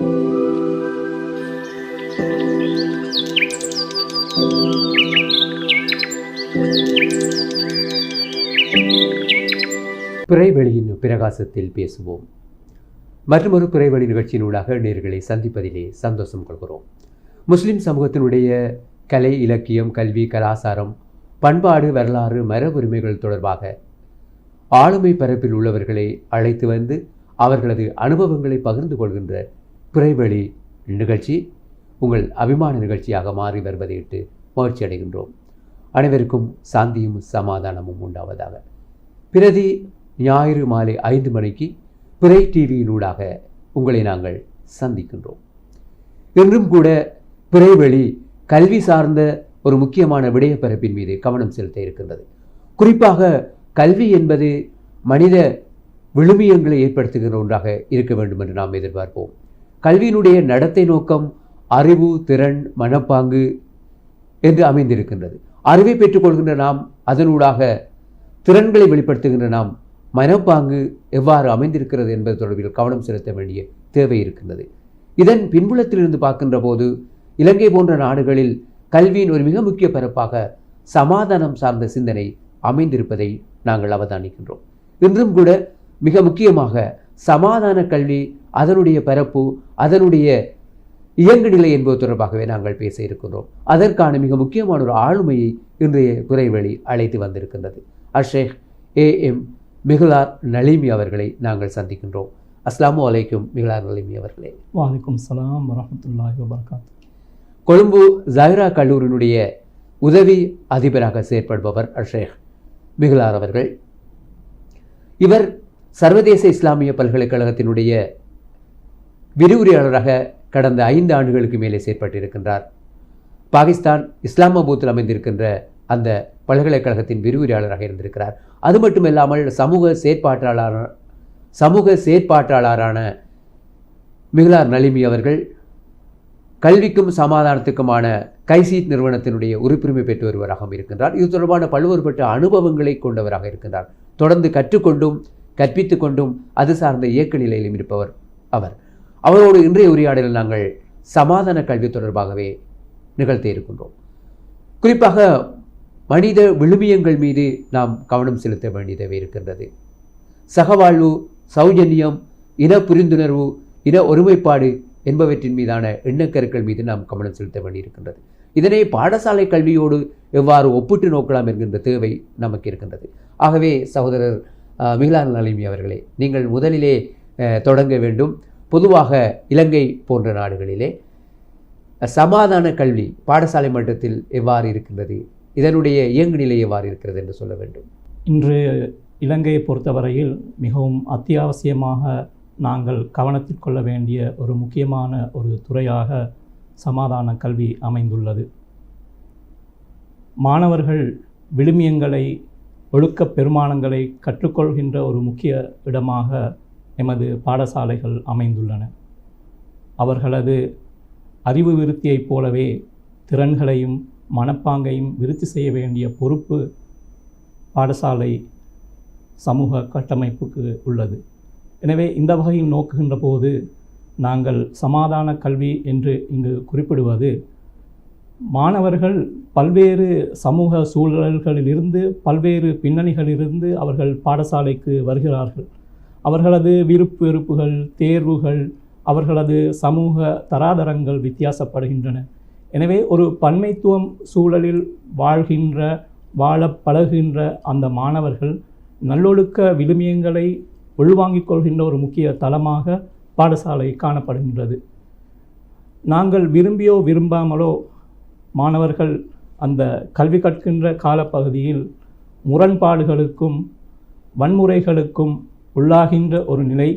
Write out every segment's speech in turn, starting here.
பிறைவெளியின் பிரகாசத்தில் பேசுவோம். மற்றொரு பிறைவெளி நிகழ்ச்சியினூடாக நேர்களை சந்திப்பதிலே சந்தோஷம் கொள்கிறோம். முஸ்லிம் சமூகத்தினுடைய கலை இலக்கியம் கல்வி கலாச்சாரம் பண்பாடு வரலாறு மர உரிமைகள் தொடர்பாக ஆளுமை பரப்பில் உள்ளவர்களை அழைத்து வந்து அவர்களது அனுபவங்களை பகிர்ந்து கொள்கின்ற பிறைவெளி நிகழ்ச்சி உங்கள் அபிமான நிகழ்ச்சியாக மாறி வருவதையிட்டு மகிழ்ச்சி அடைகின்றோம். அனைவருக்கும் சாந்தியும் சமாதானமும் உண்டாவதாக. பிரதி ஞாயிறு மாலை ஐந்து மணிக்கு பிறை டிவியினூடாக உங்களை நாங்கள் சந்திக்கின்றோம். இன்றும் கூட பிறைவெளி கல்வி சார்ந்த ஒரு முக்கியமான விடயப்பரப்பின் மீது கவனம் செலுத்த இருக்கின்றது. குறிப்பாக கல்வி என்பது மனித விழுமியங்களை ஏற்படுத்துகிற ஒன்றாக இருக்க வேண்டும் என்று நாம் எதிர்பார்ப்போம். கல்வியினுடைய நடத்தை நோக்கம் அறிவு திறன் மனப்பாங்கு என்று அமைந்திருக்கின்றது. அறிவை பெற்றுக்கொள்கின்ற நாம் அதனூடாக திறன்களை வெளிப்படுத்துகின்ற நாம் மனப்பாங்கு எவ்வாறு அமைந்திருக்கிறது என்பது தொடர்பில் கவனம் செலுத்த வேண்டிய தேவை இருக்கின்றது. இதன் பின்புலத்திலிருந்து பார்க்கின்ற போது இலங்கை போன்ற நாடுகளில் கல்வியின் ஒரு மிக முக்கிய பரப்பாக சமாதானம் சார்ந்த சிந்தனை அமைந்திருப்பதை நாங்கள் அவதானிக்கின்றோம். இன்றும் கூட மிக முக்கியமாக சமாதான கல்வி அதனுடைய பரப்பு அதனுடைய இயங்கு நிலை என்பது தொடர்பாகவே நாங்கள் பேச இருக்கின்றோம். அதற்கான மிக முக்கியமான ஒரு ஆளுமையை இன்றைய குறைவழி அழைத்து வந்திருக்கின்றது. அஷேக் ஏ எம் மிகுலார் நலிமி அவர்களை நாங்கள் சந்திக்கின்றோம். அஸ்லாமு அலைக்கும் மிகுலார் நலிமி அவர்களே. வாலைக்கும் சலாம் வரமத்துல்லாஹி வபரகாத். கொழும்பு ஜஹிரா கல்லூரியினுடைய உதவி அதிபராக செயற்படுபவர் அஷேக் மிகுலார் அவர்கள். இவர் சர்வதேச இஸ்லாமிய பல்கலைக்கழகத்தினுடைய விரிவுரையாளராக கடந்த ஐந்து ஆண்டுகளுக்கு மேலே செயற்பட்டிருக்கின்றார். பாகிஸ்தான் இஸ்லாமாபூத்தில் அமைந்திருக்கின்ற அந்த பல்கலைக்கழகத்தின் விரிவுரையாளராக இருந்திருக்கிறார். அது மட்டுமில்லாமல் சமூக செயற்பாட்டாளரான சமூக செயற்பாட்டாளரான மிகுலார் நலிமி அவர்கள் கல்விக்கும் சமாதானத்துக்குமான கைசீட் நிறுவனத்தினுடைய உறுப்புரிமை பெற்று வருவராகவும் இருக்கின்றார். இது தொடர்பான பல்வேறுபட்ட அனுபவங்களை கொண்டவராக இருக்கின்றார். தொடர்ந்து கற்றுக்கொண்டும் கற்பித்து கொண்டும் அது சார்ந்த இயக்க நிலையிலும் இருப்பவர் அவர். அவரோடு இன்றைய உரையாடலில் நாங்கள் சமாதான கல்வி தொடர்பாகவே நிகழ்த்த இருக்கின்றோம். குறிப்பாக மனித விழுமியங்கள் மீது நாம் கவனம் செலுத்த வேண்டியதவே இருக்கின்றது. சகவாழ்வு சௌஜன்யம் இன புரிந்துணர்வு இன ஒருமைப்பாடு என்பவற்றின் மீதான எண்ணக்கருக்கள் மீது நாம் கவனம் செலுத்த வேண்டியிருக்கின்றது. இதனை பாடசாலை கல்வியோடு எவ்வாறு ஒப்பிட்டு நோக்கலாம் என்கின்ற தேவை நமக்கு இருக்கின்றது. ஆகவே சகோதரர் மிகிலான் நலிமி அவர்களே நீங்கள் முதலிலே தொடங்க வேண்டும். பொதுவாக இலங்கை போன்ற நாடுகளிலே சமாதான கல்வி பாடசாலை மட்டத்தில் எவ்வாறு இருக்கின்றது இதனுடைய இயங்கு நிலை எவ்வாறு இருக்கிறது என்று சொல்ல வேண்டும். இன்று இலங்கையை பொறுத்தவரையில் மிகவும் அத்தியாவசியமாக நாங்கள் கவனத்தில் கொள்ள வேண்டிய ஒரு முக்கியமான ஒரு துறையாக சமாதான கல்வி அமைந்துள்ளது. மாணவர்கள் விழுமியங்களை ஒழுக்க பெருமானங்களை கற்றுக்கொள்கின்ற ஒரு முக்கிய இடமாக எமது பாடசாலைகள் அமைந்துள்ளன. அவர்களது அறிவு விருத்தியைப் போலவே திறன்களையும் மனப்பாங்கையும் விருத்தி செய்ய வேண்டிய பொறுப்பு பாடசாலை சமூக கட்டமைப்புக்கு உள்ளது. எனவே இந்த வகையில் நோக்குகின்ற போது நாங்கள் சமாதான கல்வி என்று இங்கு குறிப்பிடுவது மாணவர்கள் பல்வேறு சமூக சூழல்களிலிருந்து பல்வேறு பின்னணிகளிலிருந்து அவர்கள் பாடசாலைக்கு வருகிறார்கள். அவர்களது விருப்பு வெறுப்புகள் தேர்வுகள் அவர்களது சமூக தராதரங்கள் வித்தியாசப்படுகின்றன. எனவே ஒரு பன்மைத்துவம் சூழலில் வாழ்கின்ற வாழ பழகுகின்ற அந்த மாணவர்கள் நல்லொழுக்க விழுமியங்களை உள்வாங்கிக் கொள்கின்ற ஒரு முக்கிய தளமாக பாடசாலை காணப்படுகின்றது. நாங்கள் விரும்பியோ விரும்பாமலோ மாணவர்கள் அந்த கல்வி கற்கின்ற காலப்பகுதியில் முரண்பாடுகளுக்கும் வன்முறைகளுக்கும் உள்ளாகின்ற ஒரு நிலை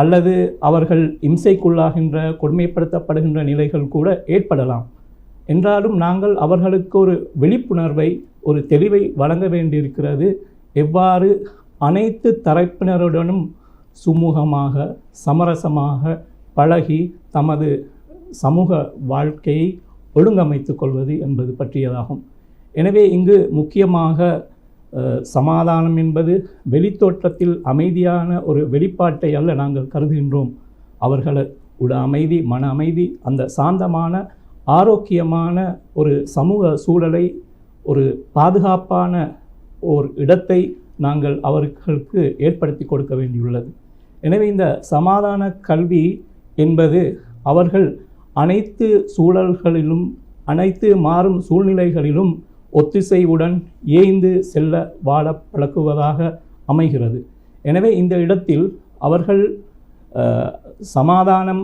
அல்லது அவர்கள் இம்சைக்குள்ளாகின்ற கொடுமைப்படுத்தப்படுகின்ற நிலைகள் கூட ஏற்படலாம். என்றாலும் நாங்கள் அவர்களுக்கு ஒரு விழிப்புணர்வை ஒரு தெளிவை வழங்க வேண்டியிருக்கிறது. எவ்வாறு அனைத்து தரப்பினருடனும் சுமூகமாக சமரசமாக பழகி தமது சமூக வாழ்க்கையை ஒழுங்கமைத்து கொள்வது என்பது பற்றியதாகும். எனவே இங்கு முக்கியமாக சமாதானம் என்பது வெளித்தோற்றத்தில் அமைதியான ஒரு வெளிப்பாட்டை அல்ல நாங்கள் கருதுகின்றோம். அவர்களை உட அமைதி மன அமைதி அந்த சாந்தமான ஆரோக்கியமான ஒரு சமூக சூழலை ஒரு பாதுகாப்பான ஒரு இடத்தை நாங்கள் அவர்களுக்கு ஏற்படுத்தி கொடுக்க வேண்டியுள்ளது. எனவே இந்த சமாதான கல்வி என்பது அவர்கள் அனைத்து சூழல்களிலும் அனைத்து மாறும் சூழ்நிலைகளிலும் ஒத்திசைவுடன் ஏய்ந்து செல்ல வாழ பழக்குவதாக அமைகிறது. எனவே இந்த இடத்தில் அவர்கள் சமாதானம்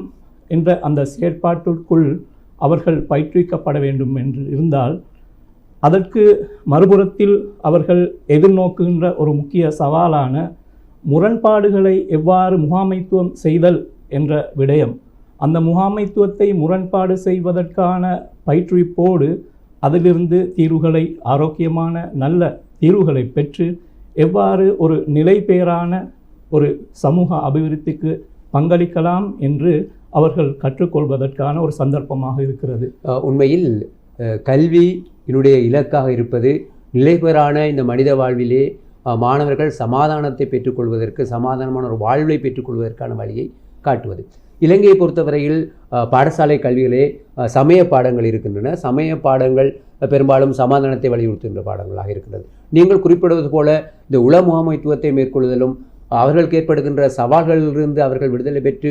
என்ற அந்த செயற்பாட்டிற்குள் அவர்கள் பயிற்றுவிக்கப்பட வேண்டும் என்று இருந்தால் அதற்கு மறுபுறத்தில் அவர்கள் எதிர்நோக்குகின்ற ஒரு முக்கிய சவாலான முரண்பாடுகளை எவ்வாறு முகாமைத்துவம் செய்தல் என்ற விடயம் அந்த முகாமைத்துவத்தை முரண்பாடு செய்வதற்கான பயிற்றுவிப்போடு அதிலிருந்து தீர்வுகளை ஆரோக்கியமான நல்ல தீர்வுகளை பெற்று எவ்வாறு ஒரு நிலைபெயரான ஒரு சமூக அபிவிருத்திக்கு பங்களிக்கலாம் என்று அவர்கள் கற்றுக்கொள்வதற்கான ஒரு சந்தர்ப்பமாக இருக்கிறது. உண்மையில் கல்வி என்னுடைய இலக்காக இருப்பது நிலைபெறான இந்த மனித வாழ்விலே மாணவர்கள் சமாதானத்தை பெற்றுக்கொள்வதற்கு சமாதானமான ஒரு வாழ்வை பெற்றுக்கொள்வதற்கான வழியை காட்டுவது. இலங்கையை பொறுத்தவரையில் பாடசாலை கல்வியிலே சமய பாடங்கள் இருக்கின்றன. சமய பாடங்கள் பெரும்பாலும் சமாதானத்தை வலியுறுத்துகின்ற பாடங்களாக இருக்கின்றது. நீங்கள் குறிப்பிடுவது போல இந்த உள முகாமைத்துவத்தை மேற்கொள்வதிலும் அவர்களுக்கு ஏற்படுகின்ற சவால்களிலிருந்து அவர்கள் விடுதலை பெற்று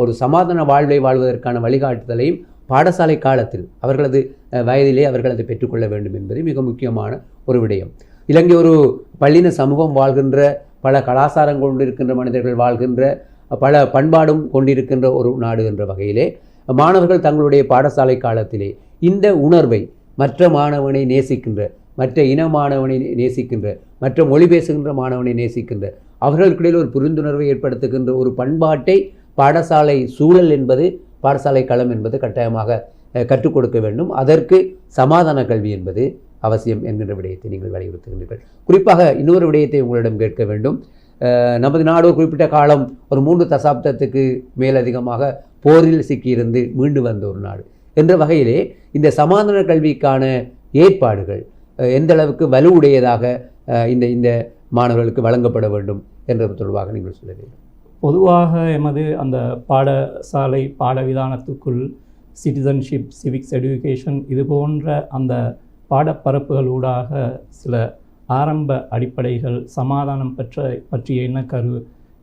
ஒரு சமாதான வாழ்வை வாழ்வதற்கான வழிகாட்டுதலையும் பாடசாலை காலத்தில் அவர்களது வயதிலே அவர்கள் அதை பெற்றுக்கொள்ள வேண்டும் என்பது மிக முக்கியமான ஒரு விடயம். இலங்கை ஒரு பள்ளின சமூகம் வாழ்கின்ற பல கலாச்சாரம் கொண்டிருக்கின்ற மனிதர்கள் வாழ்கின்ற பல பண்பாடும் கொண்டிருக்கின்ற ஒரு நாடு என்ற வகையிலே மாணவர்கள் தங்களுடைய பாடசாலை காலத்திலே இந்த உணர்வை மற்ற மாணவனை நேசிக்கின்ற மற்ற இன மாணவனை நேசிக்கின்ற மற்ற மொழி பேசுகின்ற மாணவனை நேசிக்கின்ற அவர்களுக்கிடையில் ஒரு புரிந்துணர்வை ஏற்படுத்துகின்ற ஒரு பண்பாட்டை பாடசாலை சூழல் என்பது பாடசாலை களம் என்பது கட்டாயமாக கற்றுக் கொடுக்க வேண்டும். அதற்கு சமாதான கல்வி என்பது அவசியம் என்கின்ற விடயத்தை நீங்கள் வலியுறுத்துகின்றீர்கள். குறிப்பாக இன்னொரு விடயத்தை உங்களிடம் கேட்க வேண்டும். நமது நாடு ஒரு குறிப்பிட்ட காலம் ஒரு மூன்று தசாப்தத்துக்கு மேலதிகமாக போரில் சிக்கியிருந்து மீண்டு வந்த ஒரு நாடு. என்ற வகையிலே இந்த சமாதான கல்விக்கான ஏற்பாடுகள் எந்த அளவுக்கு வலுவுடையதாக இந்த இந்த மாணவர்களுக்கு வழங்கப்பட வேண்டும் என்ற தொடர்பாக நீங்கள் சொல்ல வேண்டும். பொதுவாக எமது அந்த பாடசாலை பாடவிதானத்துக்குள் சிட்டிசன்ஷிப் சிவிக்ஸ் எடுகேஷன் இது போன்ற அந்த பாடப்பரப்புகளூடாக சில ஆரம்ப அடிப்படைகள் சமாதானம் பெற்ற பற்றிய எண்ணக்கரு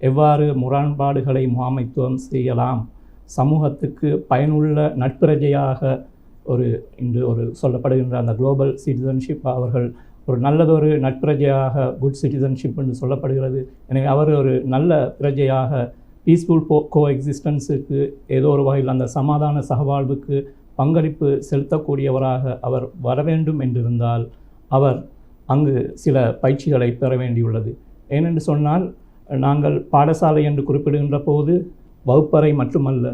எவ்வாறு முரண்பாடுகளை முகாமைத்துவம் செய்யலாம்? சமூகத்துக்கு பயனுள்ள நட்பிரஜையாக ஒரு இன்று ஒரு சொல்லப்படுகின்ற அந்த குளோபல் சிட்டிசன்ஷிப் அவர்கள் ஒரு நல்லதொரு நட்பிரஜையாக குட் சிட்டிசன்ஷிப் என்று சொல்லப்படுகிறது. எனவே அவர் ஒரு நல்ல பிரஜையாக பீஸ்ஃபுல் போ கோ எக்ஸிஸ்டன்ஸுக்கு ஏதோ ஒரு வகையில் அந்த சமாதான சகவாழ்வுக்கு பங்களிப்பு செலுத்தக்கூடியவராக அவர் வர வேண்டும் என்றிருந்தால் அவர் அங்கு சில பயிற்சிகளை பெற வேண்டியுள்ளது. ஏனென்று சொன்னால் நாங்கள் பாடசாலை என்று குறிப்பிடுகின்ற போது வகுப்பறை மட்டுமல்ல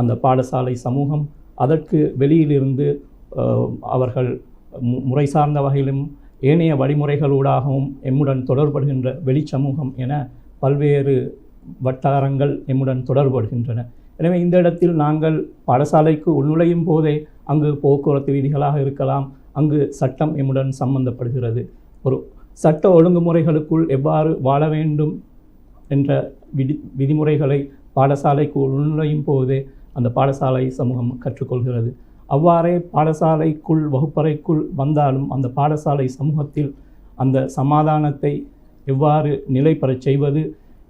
அந்த பாடசாலை சமூகம் அதற்கு வெளியிலிருந்து அவர்கள் முறை சார்ந்த வகையிலும் ஏனைய வழிமுறைகளூடாகவும் எம்முடன் தொடர்படுகின்ற வெளிச்சமூகம் என பல்வேறு வட்டாரங்கள் எம்முடன் தொடர்படுகின்றன. எனவே இந்த இடத்தில் நாங்கள் பாடசாலைக்கு உள்நுழையும் போதே அங்கு போக்குவரத்து விதிகளாக இருக்கலாம் அங்கு சட்டம் எம்முடன் சம்பந்தப்படுகிறது. ஒரு சட்ட ஒழுங்குமுறைகளுக்குள் எவ்வாறு வாழ வேண்டும் என்ற விதி விதிமுறைகளை பாடசாலைக்கு உள்நுழையும் போதே அந்த பாடசாலை சமூகம் கற்றுக்கொள்கிறது. அவ்வாறே பாடசாலைக்குள் வகுப்பறைக்குள் வந்தாலும் அந்த பாடசாலை சமூகத்தில் அந்த சமாதானத்தை எவ்வாறு நிலைபெறச் செய்வது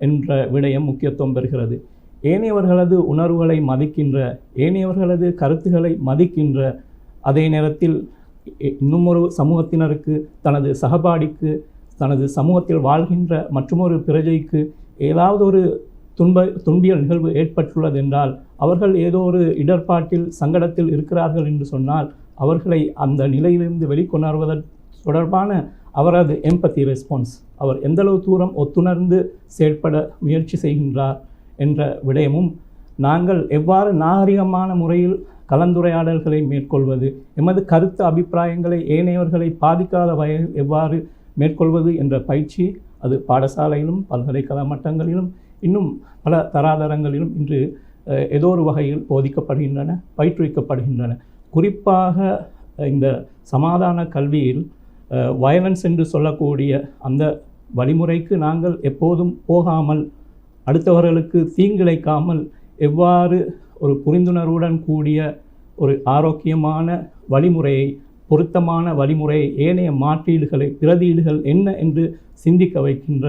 என்ற விடயம் முக்கியத்துவம் பெறுகிறது. ஏனையவர்களது உணர்வுகளை மதிக்கின்ற ஏனையவர்களது கருத்துக்களை மதிக்கின்ற அதே நேரத்தில் இன்னுமொரு சமூகத்தினருக்கு தனது சகபாடிக்கு தனது சமூகத்தில் வாழ்கின்ற மற்றொரு பிரஜைக்கு ஏதாவது ஒரு துன்ப துன்பியல் நிகழ்வு ஏற்பட்டுள்ளது என்றால் அவர்கள் ஏதோ ஒரு இடர்பாட்டில் சங்கடத்தில் இருக்கிறார்கள் என்று சொன்னால் அவர்களை அந்த நிலையிலிருந்து வெளிக்கொணர்வதற்கு தொடர்பான அவரது எம்பத்தி ரெஸ்பான்ஸ் அவர் எந்தளவு தூரம் ஒத்துணர்ந்து செயற்பட முயற்சி செய்கின்றார் என்ற விடயமும் நாங்கள் எவ்வாறு நாகரிகமான முறையில் கலந்துரையாடல்களை மேற்கொள்வது எமது கருத்து அபிப்பிராயங்களை ஏனையவர்களை பாதிக்காத வகையில் எவ்வாறு மேற்கொள்வது என்ற பயிற்சி அது பாடசாலையிலும் பல்கலைக்கழக மட்டங்களிலும் இன்னும் பல தராதரங்களிலும் இன்று ஏதோ ஒரு வகையில் போதிக்கப்படுகின்றன பயிற்றுவிக்கப்படுகின்றன. குறிப்பாக இந்த சமாதான கல்வியில் வயலன்ஸ் என்று சொல்லக்கூடிய அந்த வழிமுறைக்கு நாங்கள் எப்போதும் போகாமல் அடுத்தவர்களுக்கு தீங்கிழைக்காமல் எவ்வாறு ஒரு புரிந்துணர்வுடன் கூடிய ஒரு ஆரோக்கியமான வழிமுறையை பொருத்தமான வழிமுறையை ஏனைய மாற்றீடுகளை பிரதியீடுகள் என்ன என்று சிந்திக்க வைக்கின்ற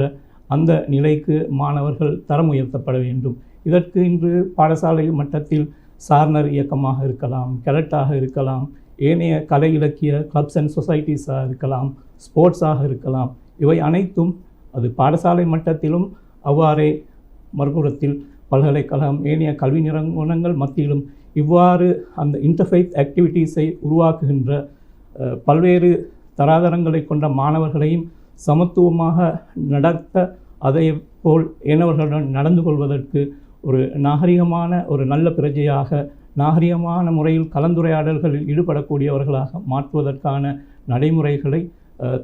அந்த நிலைக்கு மாணவர்கள் தரம் உயர்த்தப்பட வேண்டும். இதற்கு இன்று பாடசாலை மட்டத்தில் சார்னர் இயக்கமாக இருக்கலாம் கெலட்டாக இருக்கலாம் ஏனைய கலை இலக்கிய கிளப்ஸ் அண்ட் சொசைட்டிஸாக இருக்கலாம் ஸ்போர்ட்ஸாக இருக்கலாம். இவை அனைத்தும் அது பாடசாலை மட்டத்திலும் அவ்வாறே மறுபுறத்தில் பல்கலைக்கழகம் ஏனைய கல்வி நிறுவனங்கள் மத்தியிலும் இவ்வாறு அந்த இன்டர்ஃபைத் ஆக்டிவிட்டீஸை உருவாக்குகின்ற பல்வேறு தராதரங்களை கொண்ட மாணவர்களையும் சமத்துவமாக நடத்த அதே போல் ஏனவர்களுடன் நடந்து கொள்வதற்கு ஒரு நாகரிகமான ஒரு நல்ல பிரஜையாக நாகரிகமான முறையில் கலந்துரையாடல்களில் ஈடுபடக்கூடியவர்களாக மாற்றுவதற்கான நடைமுறைகளை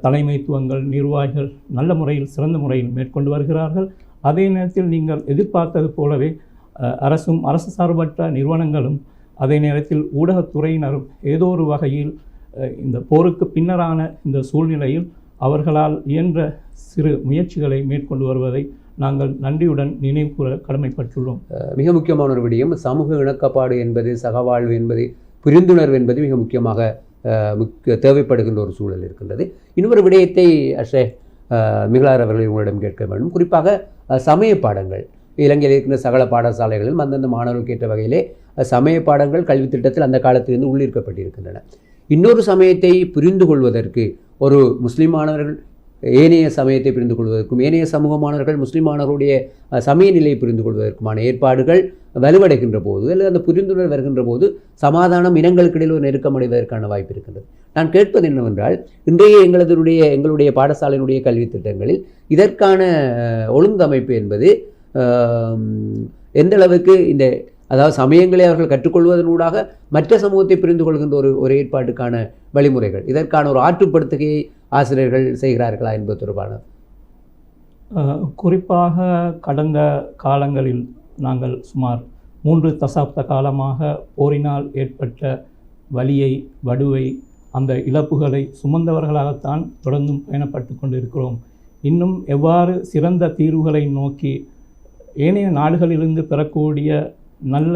தலைமைத்துவங்கள் நிர்வாகிகள் நல்ல முறையில் சிறந்த முறையில் மேற்கொண்டு வருகிறார்கள். அதே நேரத்தில் நீங்கள் எதிர்பார்த்தது போலவே அரசும் அரசு சார்பற்ற நிறுவனங்களும் அதே நேரத்தில் ஊடகத்துறையினரும் ஏதோ ஒரு வகையில் இந்த போருக்கு பின்னரான இந்த சூழ்நிலையில் அவர்களால் இயன்ற சிறு முயற்சிகளை மேற்கொண்டு வருவதை நாங்கள் நன்றியுடன் நினைவு கூற கடமைப்பட்டுள்ளோம். மிக முக்கியமான ஒரு விடயம் சமூக இணக்கப்பாடு என்பது சகவாழ்வு என்பது புரிந்துணர்வு என்பது மிக முக்கியமாக முக்கிய தேவைப்படுகின்ற ஒரு சூழல் இருக்கின்றது. இன்னொரு விடயத்தை அஷே மிகளார் அவர்களை உங்களிடம் கேட்க வேண்டும். குறிப்பாக சமய பாடங்கள். இலங்கையில் இருக்கின்ற சகல பாடசாலைகளிலும் அந்தந்த மாணவர்களுக்கு ஏற்ற வகையிலே சமய பாடங்கள் கல்வி திட்டத்தில் அந்த காலத்திலிருந்து உள்ளிருக்கப்பட்டிருக்கின்றன. இன்னொரு சமயத்தை புரிந்து கொள்வதற்கு ஒரு முஸ்லீம் மாணவர்கள் ஏனைய சமயத்தை புரிந்து கொள்வதற்கும் ஏனைய சமூக மாணவர்கள் முஸ்லீம் மாணவர்களுடைய சமய நிலையை புரிந்து கொள்வதற்குமான ஏற்பாடுகள் வலுவடைகின்ற போது அல்லது அந்த புரிந்துணர்வு வருகின்ற போது சமாதானம் இனங்களுக்கிடையில் ஒரு நெருக்கம் அடைவதற்கான வாய்ப்பு இருக்கின்றது. நான் கேட்பது என்னவென்றால் இன்றைய எங்களதுடைய எங்களுடைய பாடசாலையினுடைய கல்வி திட்டங்களில் இதற்கான ஒழுங்கமைப்பு என்பது எந்த அளவுக்கு இந்த அதாவது சமயங்களை அவர்கள் கற்றுக்கொள்வதனூடாக மற்ற சமூகத்தை புரிந்து கொள்கின்ற ஒரு ஒரு ஏற்பாட்டுக்கான வழிமுறைகள் இதற்கான ஒரு ஆற்றுப்படுத்துகையை ஆசிரியர்கள் செய்கிறார்களா என்பது தொடர்பான. குறிப்பாக கடந்த காலங்களில் நாங்கள் சுமார் மூன்று தசாப்த காலமாக போரினால் ஏற்பட்ட வலியை வடுவை அந்த இழப்புகளை சுமந்தவர்களாகத்தான் தொடர்ந்தும் பயணப்பட்டு கொண்டிருக்கிறோம். இன்னும் எவ்வாறு சிறந்த தீர்வுகளை நோக்கி ஏனைய நாடுகளிலிருந்து பெறக்கூடிய நல்ல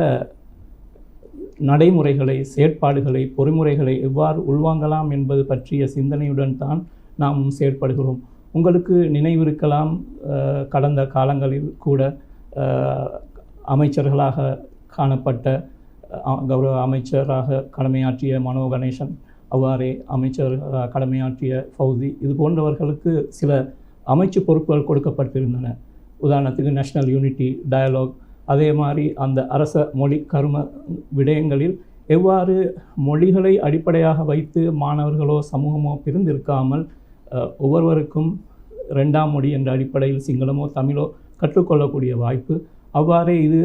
நடைமுறைகளை செயற்பாடுகளை பொறிமுறைகளை எவ்வாறு உள்வாங்கலாம் என்பது பற்றிய சிந்தனையுடன் தான் நாம் செயற்படுகிறோம். உங்களுக்கு நினைவிருக்கலாம் கடந்த காலங்களில் கூட அமைச்சர்களாக காணப்பட்ட கௌரவ அமைச்சராக கடமையாற்றிய மனோ கணேசன். அவ்வாறே அமைச்சர் கடமையாற்றிய ஃபௌதி இது போன்றவர்களுக்கு சில அமைச்சு பொறுப்புகள் கொடுக்கப்பட்டிருந்தன. உதாரணத்துக்கு நேஷ்னல் யூனிட்டி டயலாக் அதே மாதிரி அந்த அரச மொழி கரும விடயங்களில் எவ்வாறு மொழிகளை அடிப்படையாக வைத்து மாணவர்களோ சமூகமோ பிரிந்திருக்காமல் ஒவ்வொருவருக்கும் ரெண்டாம் மொழி என்ற அடிப்படையில் சிங்களமோ தமிழோ கற்றுக்கொள்ளக்கூடிய வாய்ப்பு அவ்வாறே இது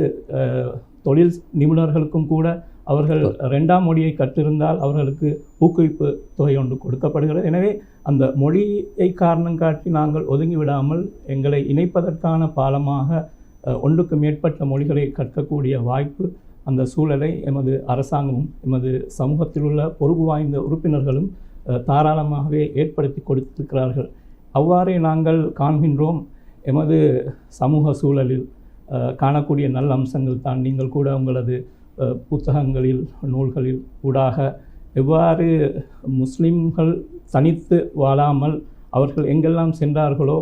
தொழில் நிபுணர்களுக்கும் கூட அவர்கள் ரெண்டாம் மொழியை கற்றிருந்தால் அவர்களுக்கு ஊக்குவிப்பு தொகை ஒன்று கொடுக்கப்படுகிறது. எனவே அந்த மொழியை காரணம் காட்டி நாங்கள் ஒதுங்கி விடாமல் எங்களை இணைப்பதற்கான பாலமாக ஒன்றுக்கு மேற்பட்ட மொழிகளை கற்கக்கூடிய வாய்ப்பு அந்த சூழலை எமது அரசாங்கமும் எமது சமூகத்தில் உள்ள பொறுப்பு வாய்ந்த உறுப்பினர்களும் தாராளமாகவே ஏற்படுத்தி கொடுத்திருக்கிறார்கள். அவ்வாறே நாங்கள் காண்கின்றோம் எமது சமூக சூழலில் காணக்கூடிய நல்ல அம்சங்கள் தான். நீங்கள் கூட உங்களது புத்தகங்களில் நூல்களில் ஊடாக எவ்வாறு முஸ்லிம்கள் தனித்து வாழாமல் அவர்கள் எங்கெல்லாம் சென்றார்களோ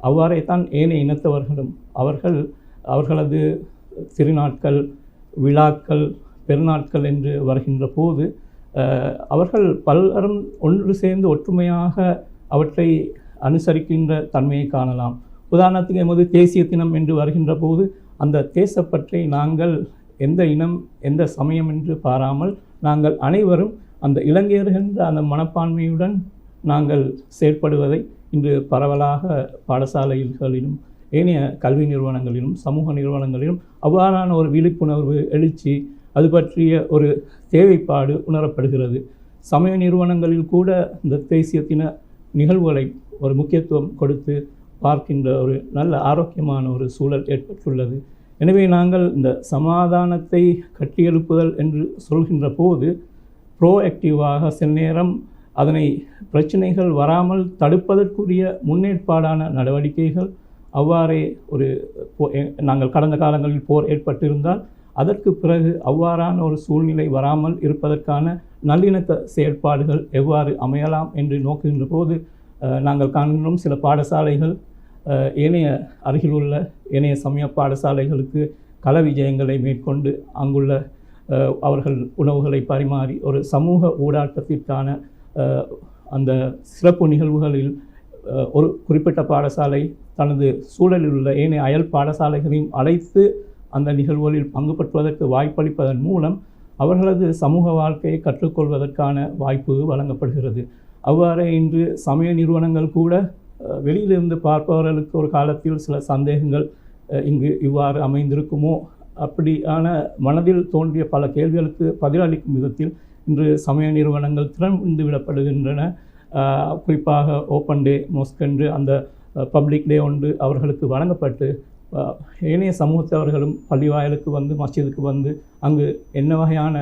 அவ்வாறே தான் ஏனைய இனத்தவர்களும் அவர்கள் அவர்களது திருநாட்கள் விழாக்கள் பெருநாட்கள் என்று வருகின்ற போது அவர்கள் பலரும் ஒன்று சேர்ந்து ஒற்றுமையாக அவற்றை அனுசரிக்கின்ற தன்மையை காணலாம். உதாரணத்துக்கு எமது தேசிய தினம் என்று வருகின்ற போது அந்த தேசப்பற்றை நாங்கள் எந்த இனம் எந்த சமயம் என்று பாராமல் நாங்கள் அனைவரும் அந்த இளைஞர்கின்ற என்ற அந்த மனப்பான்மையுடன் நாங்கள் செயற்படுவதை இன்று பரவலாக பாடசாலைகளிலும் ஏனைய கல்வி நிறுவனங்களிலும் சமூக நிறுவனங்களிலும் அவ்வாறான ஒரு விழிப்புணர்வு எழுச்சி அது பற்றிய ஒரு தேவைப்பாடு உணரப்படுகிறது. சமய நிறுவனங்களில் கூட இந்த தேசிய தின நிகழ்வுகளை ஒரு முக்கியத்துவம் கொடுத்து பார்க்கின்ற ஒரு நல்ல ஆரோக்கியமான ஒரு சூழல் ஏற்பட்டுள்ளது. எனவே நாங்கள் இந்த சமாதானத்தை கட்டியெழுப்புதல் என்று சொல்கின்ற போது ப்ரோஆக்டிவாக சில நேரம் அதனை பிரச்சனைகள் வராமல் தடுப்பதற்குரிய முன்னேற்பாடான நடவடிக்கைகள் அவ்வாறே ஒரு போ- நாங்கள் கடந்த காலங்களில் போர் ஏற்பட்டிருந்தால் அதற்கு பிறகு அவ்வாறான ஒரு சூழ்நிலை வராமல் இருப்பதற்கான நல்லிணக்க செயற்பாடுகள் எவ்வாறு அமையலாம் என்று நோக்குகின்ற போது நாங்கள் காண்கின்றோம் சில பாடசாலைகள் ஏனைய ஏனைய அருகிலுள்ள ஏனைய சமய பாடசாலைகளுக்கு கள விஜயங்களை மேற்கொண்டு அங்குள்ள அவர்கள் உணவுகளை பரிமாறி ஒரு சமூக ஊடாட்டத்திற்கான அந்த சிறப்பு நிகழ்வுகளில் ஒரு குறிப்பிட்ட பாடசாலை தனது சூழலில் உள்ள ஏனைய அயல் பாடசாலைகளையும் அழைத்து அந்த நிகழ்வுகளில் பங்கு பெற்றுவதற்கு வாய்ப்பளிப்பதன் மூலம் அவர்களது சமூக வாழ்க்கையை கற்றுக்கொள்வதற்கான வாய்ப்பு வழங்கப்படுகிறது. அவ்வாறே இன்று சமய நிறுவனங்கள் கூட வெளியிலிருந்து பார்ப்பவர்களுக்கு ஒரு காலத்தில் சில சந்தேகங்கள் இங்கு இவ்வாறு அமைந்திருக்குமோ? அப்படியான மனதில் தோன்றிய பல கேள்விகளுக்கு பதிலளிக்கும் விதத்தில் இன்று சமய நிறுவனங்கள் திறந்து விடப்படுகின்றன. குறிப்பாக ஓப்பன் டே மொஸ்கென்று அந்த பப்ளிக் டே ஒன்று அவர்களுக்கு வழங்கப்பட்டு ஏனைய சமூகத்தவர்களும் பள்ளிவாயலுக்கு வந்து மஸ்ஜிதுக்கு வந்து அங்கு என்ன வகையான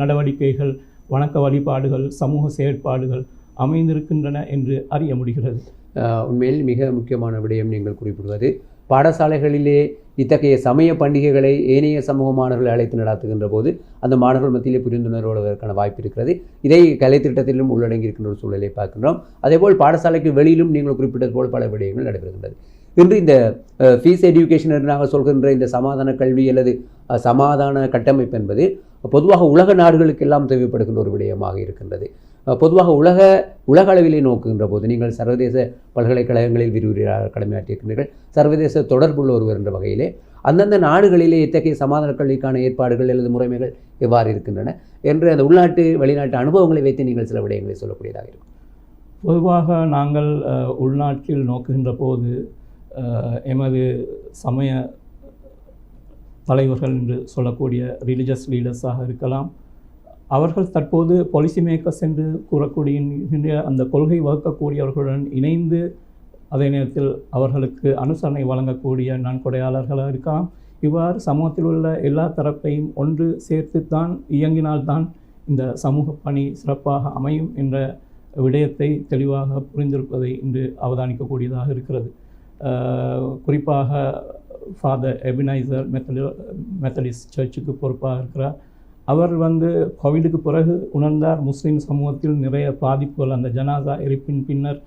நடவடிக்கைகள் வணக்க வழிபாடுகள் சமூக செயற்பாடுகள் அமைந்திருக்கின்றன என்று அறிய முடிகிறது. உண்மையில் மிக முக்கியமான விடயம் நீங்கள் குறிப்பிடுவது பாடசாலைகளிலே இத்தகைய சமய பண்டிகைகளை ஏனைய சமூக மாணவர்கள் அழைத்து நடத்துகின்ற போது அந்த மாணவர்கள் மத்தியிலே புரிந்துணர்வு வாய்ப்பு இருக்கிறது. இதை கலை திட்டத்திலும் உள்ளடங்கி இருக்கின்ற ஒரு சூழலை பார்க்கின்றோம். அதேபோல் பாடசாலைக்கு வெளியிலும் நீங்கள் குறிப்பிட்டது போல் பல விடயங்கள் நடைபெறுகின்றது. இன்று இந்த ஃபீஸ் எஜுகேஷன் என்று நாங்கள் சொல்கின்ற இந்த சமாதான கல்வி அல்லது சமாதான கட்டமைப்பு என்பது பொதுவாக உலக நாடுகளுக்கெல்லாம் தேவைப்படுகின்ற ஒரு விடயமாக இருக்கின்றது. பொதுவாக உலக உலக அளவிலே நோக்குகின்ற போது நீங்கள் சர்வதேச பல்கலைக்கழகங்களில் விரிவுரையாக கடமையாற்றியிருக்கிறீர்கள் சர்வதேச தொடர்புள்ள ஒருவர் என்ற வகையிலே அந்தந்த நாடுகளிலே இத்தகைய சமாதான கல்விக்கான ஏற்பாடுகள் அல்லது முறைமைகள் எவ்வாறு இருக்கின்றன என்று அந்த உள்நாட்டு வெளிநாட்டு அனுபவங்களை வைத்து நீங்கள் சில விடயங்களை சொல்லக்கூடியதாக இருக்கும். பொதுவாக நாங்கள் உள்நாட்டில் நோக்குகின்ற போது எமது சமய தலைவர்கள் என்று சொல்லக்கூடிய ரிலிஜியஸ் லீடர்ஸாக இருக்கலாம் அவர்கள் தற்போது பாலிசி மேக்கர்ஸ் என்று கூறக்கூடிய அந்த கொள்கை வகுக்கக்கூடியவர்களுடன் இணைந்து அதே நேரத்தில் அவர்களுக்கு அனுசரணை வழங்கக்கூடிய நன்கொடையாளர்களாக இருக்கலாம். இவ்வாறு சமூகத்தில் உள்ள எல்லா தரப்பையும் ஒன்று சேர்த்துத்தான் இயங்கினால்தான் இந்த சமூக பணி சிறப்பாக அமையும் என்ற விடயத்தை தெளிவாக புரிந்திருப்பதை இன்று அவதானிக்கக்கூடியதாக இருக்கிறது. குறிப்பாக ஃபாதர் எபினைசர் மெத்தடி மெத்தடிஸ்ட் சர்ச்சுக்கு பொறுப்பாக இருக்கிறார். அவர் வந்து கோவிடுக்கு பிறகு உணர்ந்தார். முஸ்லீம் சமூகத்தில் நிறைய பாதிப்புகள் அந்த ஜனாதா எரிப்பின் பின்னர்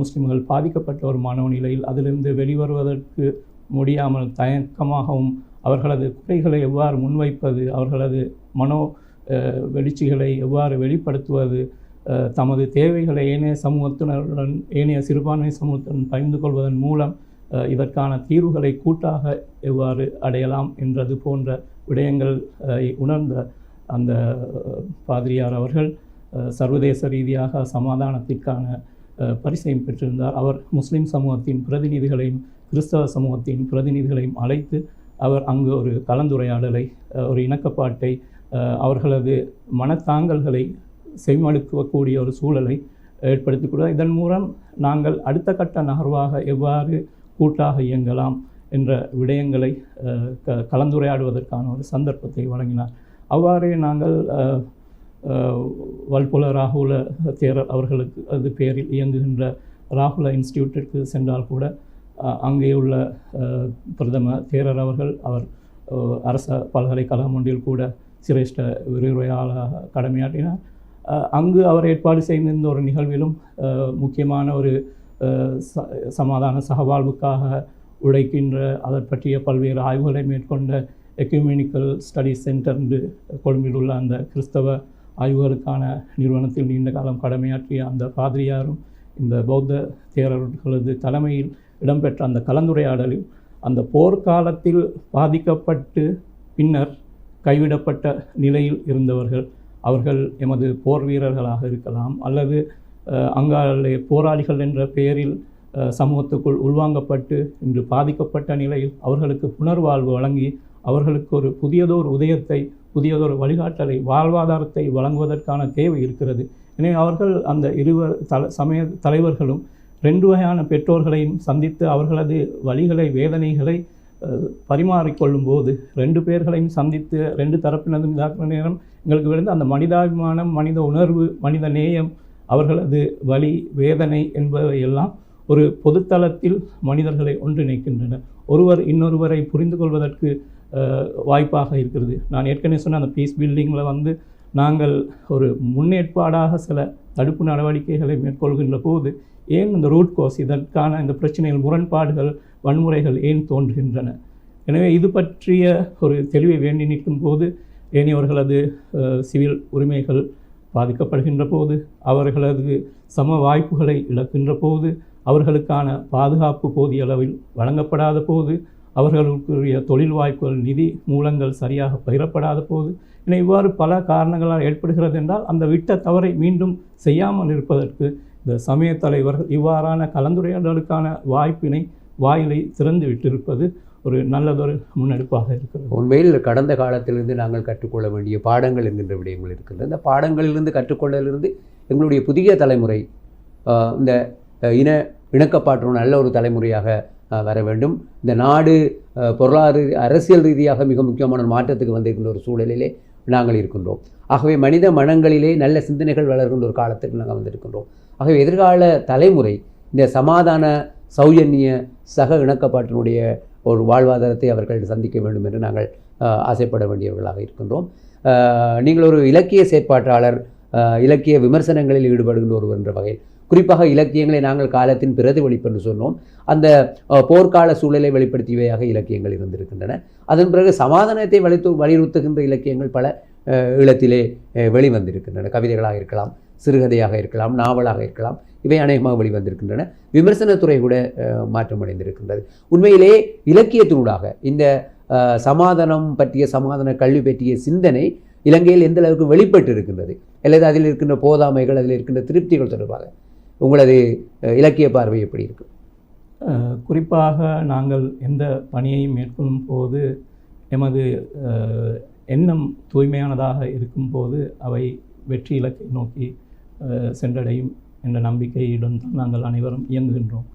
முஸ்லீம்கள் பாதிக்கப்பட்ட ஒரு மாணவ நிலையில் அதிலிருந்து வெளிவருவதற்கு முடியாமல் தயக்கமாகவும் அவர்களது குறைகளை எவ்வாறு முன்வைப்பது அவர்களது மனோ வெளிச்சிகளை எவ்வாறு வெளிப்படுத்துவது தமது தேவைகளை ஏனைய சமூகத்தினருடன் ஏனைய சிறுபான்மை சமூகத்துடன் பகிர்ந்து கொள்வதன் மூலம் இதற்கான தீர்வுகளை கூட்டாக எவ்வாறு அடையலாம் என்றது போன்ற விடயங்கள் உணர்ந்த அந்த பாதிரியார் அவர்கள் சர்வதேச ரீதியாக சமாதானத்திற்கான பரிசையும் பெற்றிருந்தார். அவர் முஸ்லீம் சமூகத்தின் பிரதிநிதிகளையும் கிறிஸ்தவ சமூகத்தின் பிரதிநிதிகளையும் அழைத்து அவர் அங்கு ஒரு கலந்துரையாடலை ஒரு இணக்கப்பாட்டை அவர்களது மனத்தாங்கல்களை செவிமடுக்கக்கூடிய ஒரு சூழலை ஏற்படுத்திக் கொள்ள இதன் மூலம் நாங்கள் அடுத்த கட்ட நகர்வாக எவ்வாறு கூட்டாக இயங்கலாம் என்ற விடயங்களை க கலந்துரையாடுவதற்கான ஒரு சந்தர்ப்பத்தை வழங்கினார். அவ்வாறே நாங்கள் வல்புல ராகுல தேரர் அவர்களுக்கு அது பேரில் இயங்குகின்ற ராகுல இன்ஸ்டியூட்டிற்கு சென்றால் கூட அங்கே உள்ள பிரதம தேரர் அவர்கள் அவர் அரச பல்கலைக்கழகம் ஒன்றில் கூட சிரேஷ்ட விரிவுரையாளராக கடமையாற்றினார். அங்கு அவர் ஏற்பாடு செய்திருந்த ஒரு நிகழ்விலும் முக்கியமான ஒரு ச- சமாதான சகவாழ்வுக்காக உழைக்கின்ற அதை பற்றிய பல்வேறு ஆய்வுகளை மேற்கொண்ட எக்யூமெனிக்கல் ஸ்டடி சென்டர் என்று கொழும்பில் உள்ள அந்த கிறிஸ்தவ ஆய்வுகளுக்கான நிறுவனத்தில் நீண்ட காலம் கடமையாற்றிய அந்த பாதிரியாரும் இந்த பௌத்த தேரர்களது தலைமையில் இடம்பெற்ற அந்த கலந்துரையாடலில் அந்த போர்க்காலத்தில் பாதிக்கப்பட்டு பின்னர் கைவிடப்பட்ட நிலையில் இருந்தவர்கள் அவர்கள் எமது போர் வீரர்களாக இருக்கலாம் அல்லது அங்காலே போராளிகள் என்ற பெயரில் சமூகத்துக்குள் உள்வாங்கப்பட்டு இன்று பாதிக்கப்பட்ட நிலையில் அவர்களுக்கு புனர்வாழ்வு வழங்கி அவர்களுக்கு ஒரு புதியதோர் உதயத்தை புதியதொரு வழிகாட்டலை வாழ்வாதாரத்தை வழங்குவதற்கான தேவை இருக்கிறது. எனவே அவர்கள் அந்த இருவர் தல சமய தலைவர்களும் ரெண்டு வகையான பெற்றோர்களையும் சந்தித்து அவர்களது வழிகளை வேதனைகளை பரிமாறிக்கொள்ளும் போது ரெண்டு பேர்களையும் சந்தித்து ரெண்டு தரப்பினதும் இதாக்குற நேரம் எங்களுக்கு விழுந்து அந்த மனிதாபிமானம் மனித உணர்வு மனித நேயம் அவர்களது வழி வேதனை என்பவை எல்லாம் ஒரு பொதுத்தளத்தில் மனிதர்களை ஒன்றிணைக்கின்றன. ஒருவர் இன்னொருவரை புரிந்து கொள்வதற்கு வாய்ப்பாக இருக்கிறது. நான் ஏற்கனவே சொன்ன அந்த பீஸ் பில்டிங்கில் வந்து நாங்கள் ஒரு முன்னேற்பாடாக சில தடுப்பு நடவடிக்கைகளை மேற்கொள்கின்ற போது ஏன் இந்த ரூட் கோஸ் இதற்கான இந்த பிரச்சனைகள் முரண்பாடுகள் வன்முறைகள் ஏன் தோன்றுகின்றன? எனவே இது பற்றிய ஒரு தெளிவை வேண்டி நிற்கும் போது ஏனையவர்களது சிவில் உரிமைகள் பாதிக்கப்படுகின்ற போது அவர்களது சம வாய்ப்புகளை இழக்கின்ற போது அவர்களுக்கான பாதுகாப்பு போதிய அளவில் வழங்கப்படாத போது அவர்களுக்குரிய தொழில் வாய்ப்புகள் நிதி மூலங்கள் சரியாக பகிரப்படாத போது என இவ்வாறு பல காரணங்களால் ஏற்படுகிறது என்றால் அந்த விட்ட தவறை மீண்டும் செய்யாமல் இருப்பதற்கு இந்த சமய தலைவர்கள் இவ்வாறான கலந்துரையாடலுக்கான வாய்ப்பினை வாயிலை திறந்து விட்டிருப்பது ஒரு நல்லதொரு முன்னெடுப்பாக இருக்கிறது. உண்மையில் கடந்த காலத்திலிருந்து நாங்கள் கற்றுக்கொள்ள வேண்டிய பாடங்கள் என்கின்ற விடயங்கள் இருக்கின்றது இந்த பாடங்களிலிருந்து கற்றுக்கொள்ளலிருந்து எங்களுடைய புதிய தலைமுறை இந்த இன இணக்கப்பாற்றும் நல்ல ஒரு தலைமுறையாக வர வேண்டும். இந்த நாடு பொருளாதார அரசியல் ரீதியாக மிக முக்கியமான ஒரு மாற்றத்துக்கு வந்திருக்கின்ற ஒரு சூழலிலே நாங்கள் இருக்கின்றோம். ஆகவே மனித மனங்களிலே நல்ல சிந்தனைகள் வளர்கின்ற ஒரு காலத்துக்கு நாங்கள் வந்திருக்கின்றோம். ஆகவே எதிர்கால தலைமுறை இந்த சமாதான சௌஜன்ய சக இணக்கப்பாட்டினுடைய ஒரு வாழ்வாதாரத்தை அவர்கள் சந்திக்க வேண்டும் என்று நாங்கள் ஆசைப்பட வேண்டியவர்களாக இருக்கின்றோம். நீங்கள் ஒரு இலக்கிய செயற்பாட்டாளர் இலக்கிய விமர்சனங்களில் ஈடுபடுகின்ற ஒருவர் என்ற வகையில் குறிப்பாக இலக்கியங்களை நாங்கள் காலத்தின் பிரதிபலிப்பு என்று சொன்னோம். அந்த போர்க்கால சூழலை வெளிப்படுத்தியவையாக இலக்கியங்கள் இருந்திருக்கின்றன. அதன் பிறகு சமாதானத்தை வலித்து வலியுறுத்துகின்ற இலக்கியங்கள் பல இளத்திலே ஈழத்திலே வெளிவந்திருக்கின்றன. கவிதைகளாக இருக்கலாம் சிறுகதையாக இருக்கலாம் நாவலாக இருக்கலாம் இவை அநேகமாக வெளிவந்திருக்கின்றன. விமர்சனத்துறை கூட மாற்றமடைந்திருக்கின்றது. உண்மையிலே இலக்கியத்தினூடாக இந்த சமாதானம் பற்றிய சமாதான கல்வி பற்றிய சிந்தனை இலங்கையில் எந்த அளவுக்கு வெளிப்பட்டு இருக்கின்றது அல்லது அதில் இருக்கின்ற போதாமைகள் அதில் இருக்கின்ற திருப்திகள் தொடர்பாக உங்களது இலக்கிய பார்வை எப்படி இருக்கு? குறிப்பாக நாங்கள் எந்த பணியையும் மேற்கொள்ளும் போது எமது எண்ணம் தூய்மையானதாக இருக்கும்போது அவை வெற்றி இலக்கை நோக்கி சென்றடையும் என்ற நம்பிக்கையுடன் தான் நாங்கள் அனைவரும் இயங்குகின்றோம்.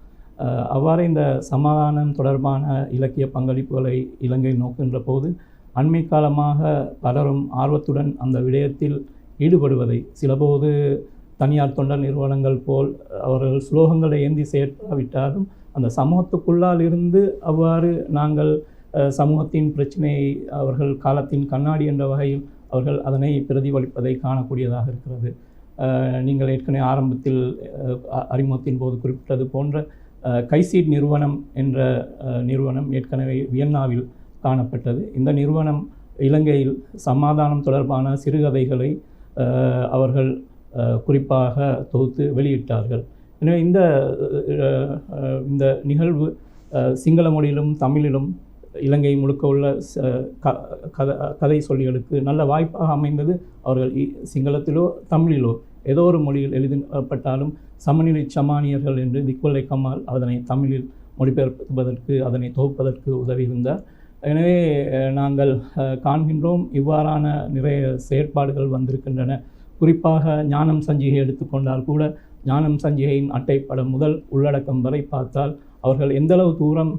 அவ்வாறு இந்த சமாதானம் தொடர்பான இலக்கிய பங்களிப்புகளை இலங்கை நோக்குகின்ற போது அண்மை காலமாக பலரும் ஆர்வத்துடன் அந்த விடயத்தில் ஈடுபடுவதை சிலபோது தனியார் தொண்டர் நிறுவனங்கள் போல் அவர்கள் ஸ்லோகங்களை ஏந்தி செயற்படாவிட்டாலும் அந்த சமூகத்துக்குள்ளால் இருந்து அவ்வாறு நாங்கள் சமூகத்தின் பிரச்சனையை அவர்கள் காலத்தின் கண்ணாடி என்ற வகையில் அவர்கள் அதனை பிரதிபலிப்பதை காணக்கூடியதாக இருக்கிறது. நீங்கள் ஏற்கனவே ஆரம்பத்தில் அறிமுகத்தின் போது குறிப்பிட்டது போன்ற கைசீட் நிறுவனம் என்ற நிறுவனம் ஏற்கனவே வியன்னாவில் காணப்பட்டது. இந்த நிறுவனம் இலங்கையில் சமாதானம் தொடர்பான சிறுகதைகளை அவர்கள் குறிப்பாக தொகுத்து வெளியிட்டார்கள். எனவே இந்த இந்த நிகழ்வு சிங்கள மொழியிலும் தமிழிலும் இலங்கை முழுக்க உள்ள க- கதை சொல்லிகளுக்கு நல்ல வாய்ப்பாக அமைந்தது அவர்கள் இ- சிங்களத்திலோ தமிழிலோ. ஏதோ ஒரு மொழியில் எழுதப்பட்டாலும் சமநிலை சமானியர்கள் என்று திக்குவலை கமால் அதனை தமிழில் மொழிபெயர்ப்பதற்கு அதனை தொகுப்பதற்கு உதவியிருந்தார். எனவே நாங்கள் காண்கின்றோம் இவ்வாறான நிறைய செயற்பாடுகள் வந்திருக்கின்றன. குறிப்பாக ஞானம் சஞ்சிகை எடுத்துக்கொண்டால் கூட ஞானம் சஞ்சிகையின் அட்டைப்படம் முதல் உள்ளடக்கம் வரை பார்த்தால் அவர்கள் எந்தளவு தூரம்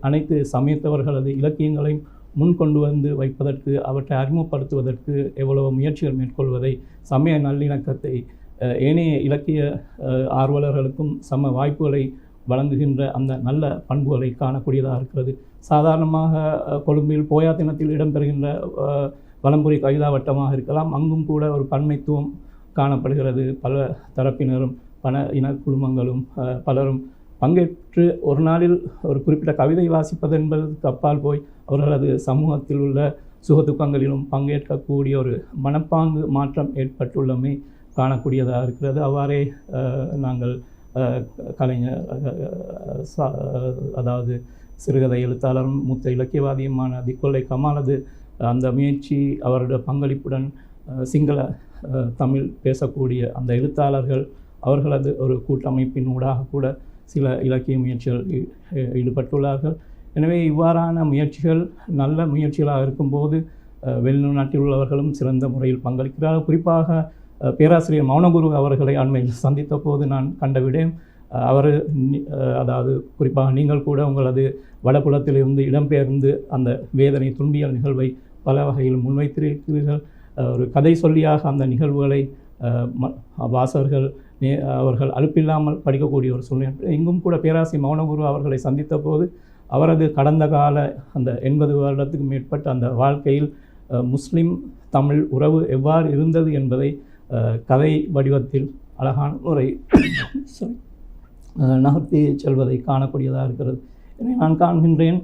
அனைத்து சமயத்தவர்களது இலக்கியங்களையும் முன் கொண்டு வந்து வைப்பதற்கு அவற்றை அறிமுகப்படுத்துவதற்கு எவ்வளவு முயற்சிகள் மேற்கொள்வதை சமய நல்லிணக்கத்தை ஏனைய இலக்கிய ஆர்வலர்களுக்கும் சம வாய்ப்புகளை வழங்குகின்ற அந்த நல்ல பண்புகளை காணக்கூடியதாக இருக்கிறது. சாதாரணமாக கொழும்பில் போயா தினத்தில் இடம்பெறுகின்ற வலம்புரி கவிதா வட்டமாக இருக்கலாம். அங்கும் கூட ஒரு பன்மைத்துவம் காணப்படுகிறது. பல தரப்பினரும் பல இன குழுமங்களும் பலரும் பங்கேற்று ஒரு நாளில் ஒரு குறிப்பிட்ட கவிதை வாசிப்பது என்பதற்கு அப்பால் போய் அவர்களது சமூகத்தில் உள்ள சுகதுக்கங்களிலும் பங்கேற்கக்கூடிய ஒரு மனப்பாங்கு மாற்றம் ஏற்பட்டுள்ளமை காணக்கூடியதாக இருக்கிறது. அவ்வாறே நாங்கள் கலைஞர் சா- அதாவது சிறுகதை எழுத்தாளரும் மூத்த இலக்கியவாதியுமான திக்கொல்லை கமாலது அந்த முயற்சி அவருடைய பங்களிப்புடன் சிங்கள தமிழ் பேசக்கூடிய அந்த எழுத்தாளர்கள் அவர்களது ஒரு கூட்டமைப்பின் ஊடாக கூட சில இலக்கிய முயற்சிகள் ஈடுபட்டுள்ளார்கள். எனவே இவ்வாறான முயற்சிகள் நல்ல முயற்சிகளாக இருக்கும்போது வெளிநாட்டில் உள்ளவர்களும் சிறந்த முறையில் பங்களிக்கிறார்கள். குறிப்பாக பேராசிரியர் மௌனகுரு அவர்களை அண்மையில் சந்தித்த போது நான் கண்ட விடயம் அவர் அதாவது குறிப்பாக நீங்கள் கூட உங்களது வடபுலத்திலிருந்து இடம்பெயர்ந்து அந்த வேதனை துன்பியல் நிகழ்வை பல வகையில் முன்வைத்திருக்கிறீர்கள். ஒரு கதை சொல்லியாக அந்த நிகழ்வுகளை ம- வாசகர்கள் நே- அவர்கள் அலுப்பில்லாமல் படிக்கக்கூடிய ஒரு சூழ்நிலை இங்கும் கூட பேராசி மௌனகுரு அவர்களை சந்தித்த போது அவரது கடந்த கால அந்த எண்பது வருடத்துக்கு மேற்பட்ட அந்த வாழ்க்கையில் முஸ்லீம் முஸ்லிம் தமிழ் உறவு எவ்வாறு இருந்தது என்பதை கதை வடிவத்தில் அழகான முறை நகர்த்தி செல்வதை காணக்கூடியதாக இருக்கிறது. எனவே நான் காண்கின்றேன்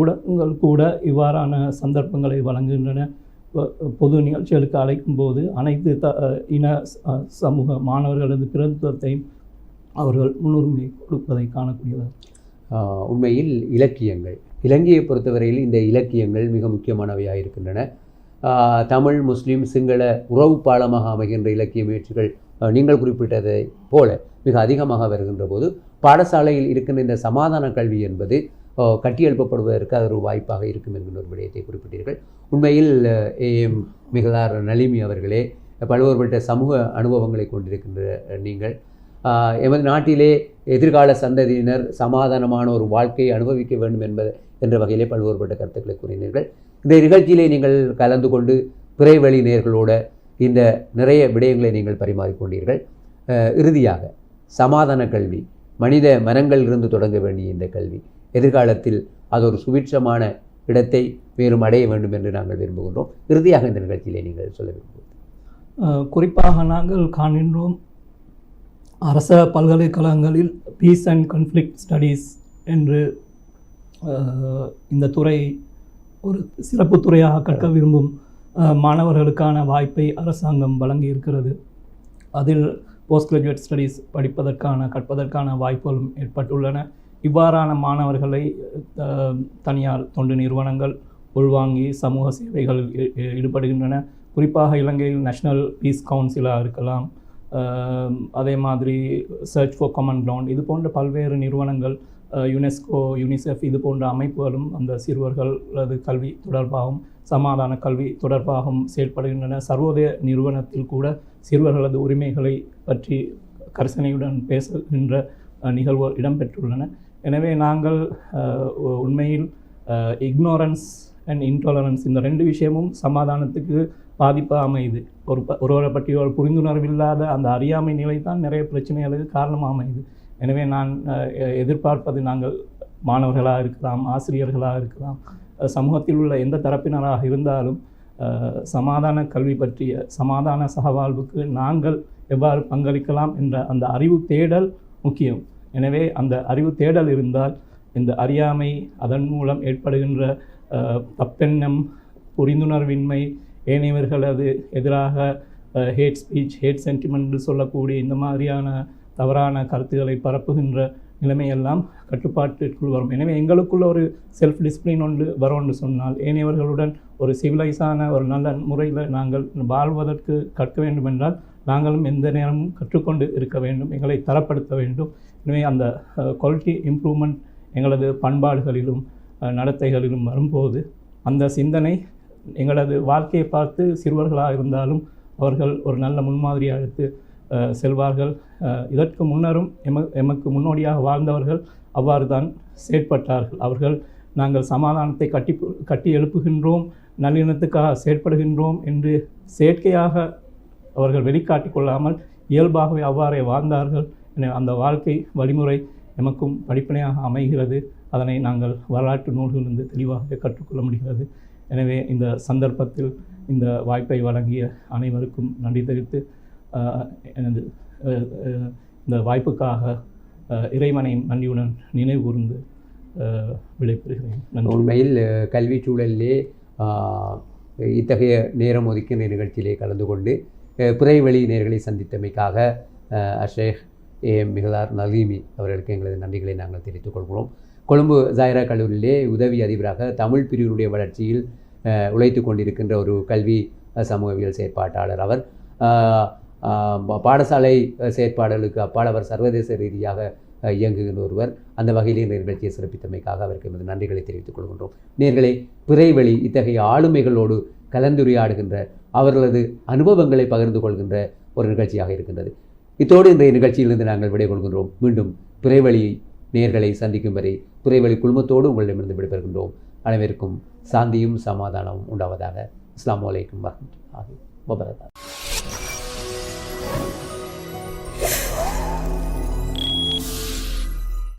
ஊடகங்கள் கூட இவ்வாறான சந்தர்ப்பங்களை வழங்குகின்றன. பொது நிகழ்ச்சிகளுக்கு அழைக்கும் போது அனைத்து த இன சமூக மாணவர்களது பிரதித்துவத்தையும் அவர்கள் முன்னுரிமை கொடுப்பதை காணக்கூடியதாக உண்மையில் இலக்கியங்கள். இலங்கையை பொறுத்தவரையில் இந்த இலக்கியங்கள் மிக முக்கியமானவையாக இருக்கின்றன. தமிழ் முஸ்லீம் சிங்கள உறவு பாலமாக அமைகின்ற இலக்கிய முயற்சிகள் நீங்கள் குறிப்பிட்டதை போல மிக அதிகமாக வருகின்ற போது பாடசாலையில் இருக்கின்ற இந்த சமாதான கல்வி என்பது கட்டி எழுப்பப்படுவதற்கு அது ஒரு வாய்ப்பாக இருக்கும் என்கின்ற ஒரு விடயத்தை குறிப்பிட்டீர்கள். உண்மையில் ஏஎம் மிகதார் நலிமி அவர்களே பல்வேறுபட்ட சமூக அனுபவங்களை கொண்டிருக்கின்ற நீங்கள் எமது நாட்டிலே எதிர்கால சந்ததியினர் சமாதானமான ஒரு வாழ்க்கையை அனுபவிக்க வேண்டும் என்பது என்ற வகையிலே பல்வேறுபட்ட கருத்துக்களை கூறினீர்கள். இந்த நிகழ்ச்சியிலே நீங்கள் கலந்து கொண்டு பிறைவழி நேர்களோட இந்த நிறைய விடயங்களை நீங்கள் பரிமாறிக்கொண்டீர்கள். இறுதியாக சமாதான கல்வி மனித மனங்களிலிருந்து தொடங்க வேண்டிய இந்த கல்வி எதிர்காலத்தில் அது ஒரு சுபிட்சமான இடத்தை மேலும் அடைய வேண்டும் என்று நாங்கள் விரும்புகின்றோம். இறுதியாக இந்த நிகழ்ச்சியிலே நீங்கள் சொல்ல விரும்புகிறோம் குறிப்பாக நாங்கள் காண்கின்றோம் அரச பல்கலைக்கழகங்களில் பீஸ் அண்ட் கன்ஃப்ளிக்ட் ஸ்டடீஸ் என்று இந்த துறை ஒரு சிறப்பு துறையாக கற்க விரும்பும் மாணவர்களுக்கான வாய்ப்பை அரசாங்கம் வழங்கி இருக்கிறது அதில் போஸ்ட் கிராஜுவேட் ஸ்டடீஸ் படிப்பதற்கான கற்பதற்கான வாய்ப்புகளும் ஏற்பட்டுள்ளன. இவ்வாறான மாணவர்களை தனியார் தொண்டு நிறுவனங்கள் உள்வாங்கி சமூக சேவைகள் ஈடுபடுகின்றன. குறிப்பாக இலங்கையில் நேஷ்னல் பீஸ் கவுன்சிலாக இருக்கலாம். அதே மாதிரி சர்ச் ஃபார் காமன் கிரவுண்ட் இது போன்ற பல்வேறு நிறுவனங்கள் யுனெஸ்கோ யுனிசெஃப் இது போன்ற அமைப்புகளும் அந்த சிறுவர்களது கல்வி தொடர்பாகவும் சமாதான கல்வி தொடர்பாகவும் செயல்படுகின்றன. சர்வோதய நிறுவனத்தில் கூட சிறுவர்களது உரிமைகளை பற்றி கரிசனையுடன் பேசுகின்ற நிகழ்வுகள் இடம்பெற்றுள்ளன. எனவே நாங்கள் உண்மையில் இக்னோரன்ஸ் அண்ட் இன்டாலரன்ஸ் இந்த ரெண்டு விஷயமும் சமாதானத்துக்கு பாதிப்பாக அமையுது. ஒரு ப- ஒருவரை பற்றி ஒரு புரிந்துணர்வு இல்லாத அந்த அறியாமை நிலை தான் நிறைய பிரச்சனைகளுக்கு காரணமாக அமையுது. எனவே நான் எ- எதிர்பார்ப்பது நாங்கள் மாணவர்களாக இருக்கலாம் ஆசிரியர்களாக இருக்கலாம் சமூகத்தில் உள்ள எந்த தரப்பினராக இருந்தாலும் சமாதான கல்வி பற்றிய சமாதான சகவாழ்வுக்கு நாங்கள் எவ்வாறு பங்களிக்கலாம் என்ற அந்த அறிவு தேடல் முக்கியம். எனவே அந்த அறிவு தேடல் இருந்தால் இந்த அறியாமை அதன் மூலம் ஏற்படுகின்ற தப்பெண்ணம் புரிந்துணர்வின்மை ஏனையவர்களது எதிராக ஹேட் ஸ்பீச் ஹேட் சென்டிமெண்ட் சொல்லக்கூடிய இந்த மாதிரியான தவறான கருத்துக்களை பரப்புகின்ற நிலைமையெல்லாம் கட்டுப்பாட்டிற்குள் வரும். எனவே எங்களுக்குள்ள ஒரு செல்ஃப் டிசிப்ளின் ஒன்று வரோன்னு சொன்னால் ஏனையவர்களுடன் ஒரு சிவிலைஸான ஒரு நல்ல முறையில் நாங்கள் வாழ்வதற்கு கற்க வேண்டும் என்றால் நாங்களும் எந்த நேரமும் கற்றுக்கொண்டு இருக்க வேண்டும் எங்களை தரப்படுத்த வேண்டும். எனவே அந்த குவாலிட்டி இம்ப்ரூவ்மெண்ட் எங்களது பண்பாடுகளிலும் நடத்தைகளிலும் வரும்போது அந்த சிந்தனை எங்களது வாழ்க்கையை பார்த்து சிறுவர்களாக இருந்தாலும் அவர்கள் ஒரு நல்ல முன்மாதிரியாக எடுத்து செல்வார்கள். இதற்கு முன்னரும் எம எமக்கு முன்னோடியாக வாழ்ந்தவர்கள் அவ்வாறு தான் செயற்பட்டார்கள். அவர்கள் நாங்கள் சமாதானத்தை கட்டி கட்டி எழுப்புகின்றோம் நல்லிணத்துக்காக செயற்படுகின்றோம் என்று செயற்கையாக அவர்கள் வெளிக்காட்டி கொள்ளாமல் இயல்பாகவே அவ்வாறே வாழ்ந்தார்கள். அந்த வாழ்க்கை வழிமுறை எமக்கும் படிப்பனையாக அமைகிறது. அதனை நாங்கள் வரலாற்று நூல்களிலிருந்து தெளிவாக கற்றுக்கொள்ள முடிகிறது. எனவே இந்த சந்தர்ப்பத்தில் இந்த வாய்ப்பை வழங்கிய அனைவருக்கும் நன்றி தெரிவித்து எனது இந்த வாய்ப்புக்காக இறைவனையும் நன்றியுடன் நினைவு கூர்ந்து விடைபெறுகிறேன். உண்மையில் கல்வி கல்விச் சூழலிலே இத்தகைய நேரம் ஒதுக்கின்ற நிகழ்ச்சியிலே கலந்து கொண்டு அஹ், நேர்களை சந்தித்தமைக்காக அஷேக் ஏ மிகதார் நலீமி அவர்களுக்கு எங்களது நன்றிகளை நாங்கள் தெரிவித்துக் கொள்கிறோம். கொழும்பு ஜாயிரா கல்லூரியிலே உதவி அதிபராக தமிழ் பிரிவினுடைய வளர்ச்சியில் உழைத்து கொண்டிருக்கின்ற ஒரு கல்வி சமூகவியல் செயற்பாட்டாளர் அவர். பாடசாலை செயற்பாடலுக்கு செயற்பாடுகளுக்கு அப்பால் அவர் சர்வதேச ரீதியாக இயங்குகின்ற ஒருவர். அந்த வகையில் இந்த நிகழ்ச்சியை சிறப்பித்தமைக்காக அவருக்கு எமது நன்றிகளை தெரிவித்துக் கொள்கின்றோம். நேர்களை பிறைவழி இத்தகைய ஆளுமைகளோடு கலந்துரையாடுகின்ற அவர்களது அனுபவங்களை பகிர்ந்து கொள்கின்ற ஒரு நிகழ்ச்சியாக இருக்கின்றது. இத்தோடு இந்த நிகழ்ச்சியிலிருந்து நாங்கள் விடைகொள்கின்றோம் மீண்டும் பிறைவழி நேர்களை சந்திக்கும் வரை பிறைவழி குழுமத்தோடு உங்களிடமிருந்து விடைபெறுகின்றோம். அனைவருக்கும் சாந்தியும் சமாதானமும் உண்டாவதாக. இஸ்லாம் அலைக்கும் வரமத்துல்லாஹி வபரகாத்துஹு.